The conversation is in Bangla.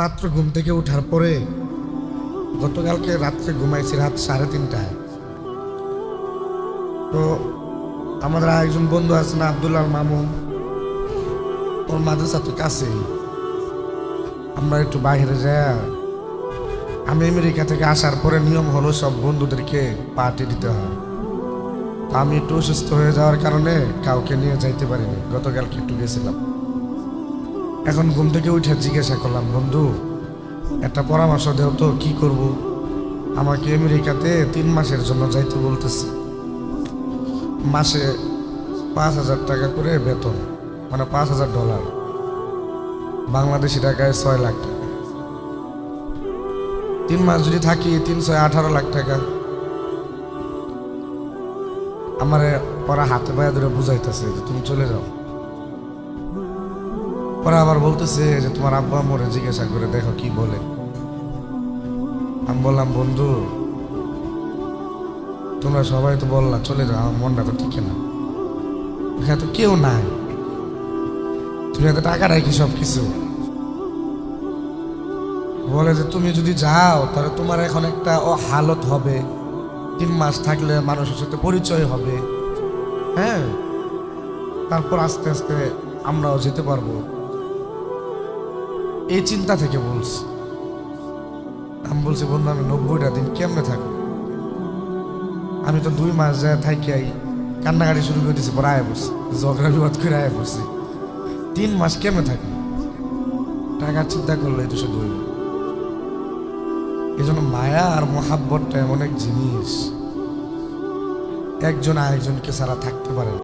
মাত্র ঘুম থেকে ওঠার পরে গতকালকে রাত্রে ঘুমাইছি রাত সাড়ে তিনটায়। তো আমাদের একজন বন্ধু আছে না আবদুল্লাহ মামু ওর মাদ্রাসা তো কাছে আমরা একটু বাইরে যাই। আমি আমেরিকা থেকে আসার পরে নিয়ম হলো সব বন্ধুদেরকে পার্টি দিতে হয়। আমি একটু অসুস্থ হয়ে যাওয়ার কারণে কাউকে নিয়ে যাইতে পারিনি। গতকালকে একটু গেছিলাম। এখন ঘুম থেকে উঠে জিজ্ঞাসা করলাম, বন্ধু, একটা পরামর্শ দেও তো, কি করব? আমাকে আমেরিকাতে তিন মাসের জন্য যাইতে বলতেছে। মাসে পাঁচ হাজার টাকা করে বেতন মানে পাঁচ হাজার ডলার। বাংলাদেশি টাকায় ছয় লাখ টাকা। তিন মাস যদি থাকি তিন ছয় আঠারো লাখ টাকা। আমারে ওরা হাতে পায়ে ধরে বুঝাইতেছে যে তুমি চলে যাও। পরে আবার বলতেছে যে তোমার আব্বা মরে জিজ্ঞাসা করে দেখো কি বলে। আমি বললাম, বন্ধু, তোমরা সবাই তো বললা, চলে যাও, আমার মনটা তো ঠিক না। এখানে তো কেউ নাই। তুমি এত টাকা রাখি সব কিছু বলে যে, তুমি যদি যাও, তাহলে তোমার এখন একটা ও হালত হবে। তিন মাস থাকলে মানুষের সাথে পরিচয় হবে। হ্যাঁ? তারপর আস্তে আস্তে আমরাও যেতে পারব। এই চিন্তা থেকে বলছি। আমি বলছি, বন্ধু, আমি নব্বইটা দিন কেমনে থাকব? আমি তো দুই মাস যায় থাকি আই কান্নাকাটি শুরু করে দিয়েছি পরে আয় পড়ছি, ঝগড়া বিবাদ করে আয় পড়ছি। তিন মাস কেমনে থাকি টাকার চিন্তা করলে তো শুধু হইব এই জন্য মায়া আর মহাব্বতটা এমন এক জিনিস। একজন আরেকজনকে ছাড়া থাকতে পারে।